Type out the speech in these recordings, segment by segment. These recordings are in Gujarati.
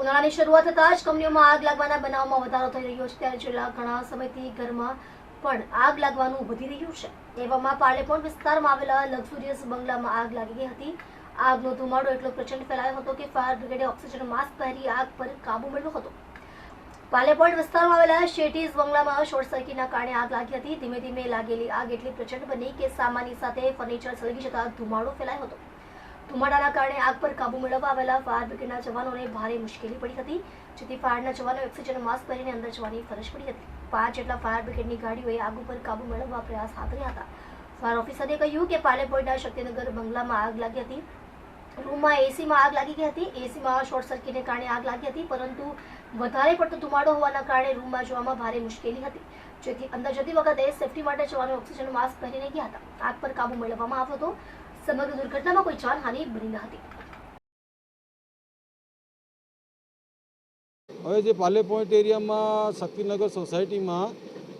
ઉનાળાની શરૂઆત થતાં જ કંપનીઓમાં આગ લાગવાના બનાવમાં વધારો થઈ રહ્યો છે. ત્યારે છેલ્લા ઘણા સમયથી ઘરમાં પણ આગ લાગવાનું વધી રહ્યું છે. એવામાં પાલેપોન્ટ વિસ્તારમાં આવેલા લક્ઝુરિયસ બંગલામાં આગ લાગી ગઈ હતી. આગનો ધુમાડો એટલો પ્રચંડ ફેલાયો હતો કે ફાયર બ્રિગેડે ઓક્સિજન માસ્ક પહેરી આગ પર કાબુ મેળવ્યો હતો. પાલેપોન્ટ વિસ્તારમાં આવેલા શેટીઝ બંગલામાં શોર્ટ સર્કિટના કારણે આગ લાગી હતી. ધીમે ધીમે લાગેલી આગ એટલી પ્રચંડ બની કે સામાનની સાથે ફર્નિચર સળગી જતા ધુમાડો ફેલાયો હતો. ધુમાડાના કારણે આગ પર કાબુ મેળવવા આવેલા ફાયર બ્રિગેડના જવાનોને ભારે મુશ્કેલી પડી હતી, જેથી ફાયરના જવાનો ઓક્સિજન માસ્ક પહેરીને અંદર જવાની ફરજ પડી હતી. પાંચ જેટલા ફાયર બ્રિગેડની ગાડીઓએ આગ ઉપર કાબુ મેળવવા પ્રયાસ હાથ ધર્યા હતા. ફાયર ઓફિસરે કહ્યું કે પાલેપોઈના શક્તિનગર બંગલામાં આગ લાગી હતી. રૂમમાં એસીમાં આગ લાગી ગઈ હતી. એસીમાં શોર્ટ સર્કિટને કારણે આગ લાગી હતી, પરંતુ વધારે પડતો ધુમાડો હોવાના કારણે રૂમમાં જોવામાં ભારે મુશ્કેલી હતી, જેથી અંદર જતી વખતે સેફટી માટે જવાનો ઓક્સિજન માસ્ક પહેરીને ગયા હતા. આગ પર કાબુ મેળવવામાં આવ્યો હતો. સમગ્ર દુર્ઘટનામાં કોઈ જાનહાનિ બની ન હતી. હવે જે પાલે પોઈન્ટ એરિયામાં શક્તિનગર સોસાયટીમાં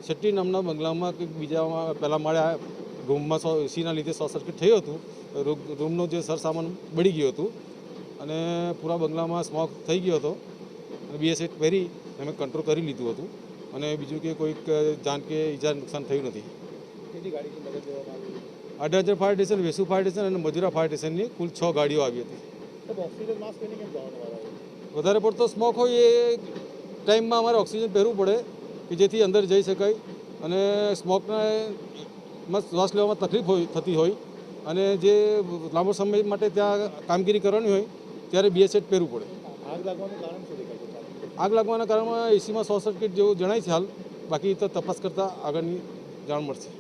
શેટ્ટી નામના બંગલામાં કંઈક બીજામાં પહેલાં માળે રૂમમાં સો એસીના લીધે શોર્ટ સર્કિટ થયું હતું. રૂમનો જે સરસામાન બળી ગયું હતું અને પૂરા બંગલામાં સ્મોક થઈ ગયો હતો. અને બીએસએટ પહેરી અમે કંટ્રોલ કરી લીધું હતું. અને બીજું કે કોઈક જાન કે ઈજા નુકસાન થયું નથી. અઢાર fire station Vesu fire station અને મજુરા ફાયર સ્ટેશનની કુલ છ ગાડીઓ આવી હતી. વધારે પડતો સ્મોક હોય એ ટાઈમમાં અમારે ઓક્સિજન પહેરવું પડે કે જેથી અંદર જઈ શકાય અને સ્મોકના શ્વાસ લેવામાં તકલીફ હોય થતી હોય અને જે લાંબો સમય માટે ત્યાં કામગીરી કરવાની હોય ત્યારે બીએસએટ પહેરવું પડે. આગ લાગવાના કારણમાં એસીમાં શોર્ટ સર્કિટ જેવું જણાય છે હાલ. બાકી તો તપાસ કરતાં આગળની જાણ મળશે.